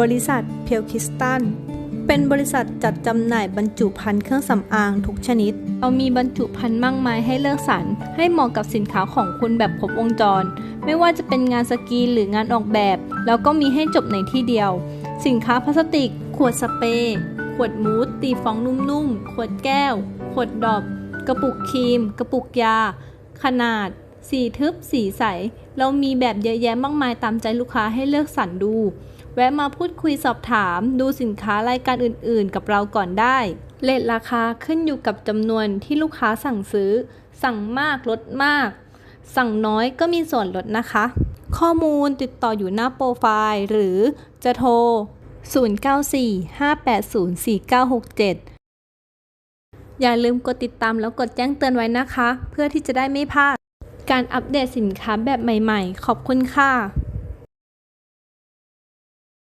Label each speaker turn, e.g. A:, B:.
A: บริษัทเพียวคิสตัน เป็นบริษัทจัดจำหน่ายบรรจุภัณฑ์เครื่องสำอางทุกชนิด
B: เรามีบรรจุภัณฑ์มากมายให้เลือกสรร ให้เหมาะกับสินค้าของคุณแบบครบวงจร ไม่ว่าจะเป็นงานสกีหรืองานออกแบบ แล้วก็มีให้จบในที่เดียว สินค้าพลาสติก ขวดสเปรย์ ขวดมูสตีฟองนุ่มๆ ขวดแก้ว ขวดดอบ กระปุกครีม กระปุกยา ขนาด สีทึบ สีใส เรามีแบบเยอะแยะมากมายตามใจลูกค้าให้เลือกสรรดู แวะมาพูดคุยสอบถาม ดูสินค้ารายการอื่นๆ กับเราก่อนได้ เลทราคาขึ้นอยู่กับจำนวนที่ลูกค้าสั่งซื้อ สั่งมากลดมาก สั่งน้อยก็มีส่วนลดนะคะ ข้อมูลติดต่ออยู่หน้าโปรไฟล์หรือจะโทร 0945804967 อย่าลืมกดติดตามแล้วกดแจ้งเตือนไว้นะคะ เพื่อที่จะได้ไม่พลาด การอัปเดตสินค้าแบบใหม่ๆ ขอบคุณค่ะ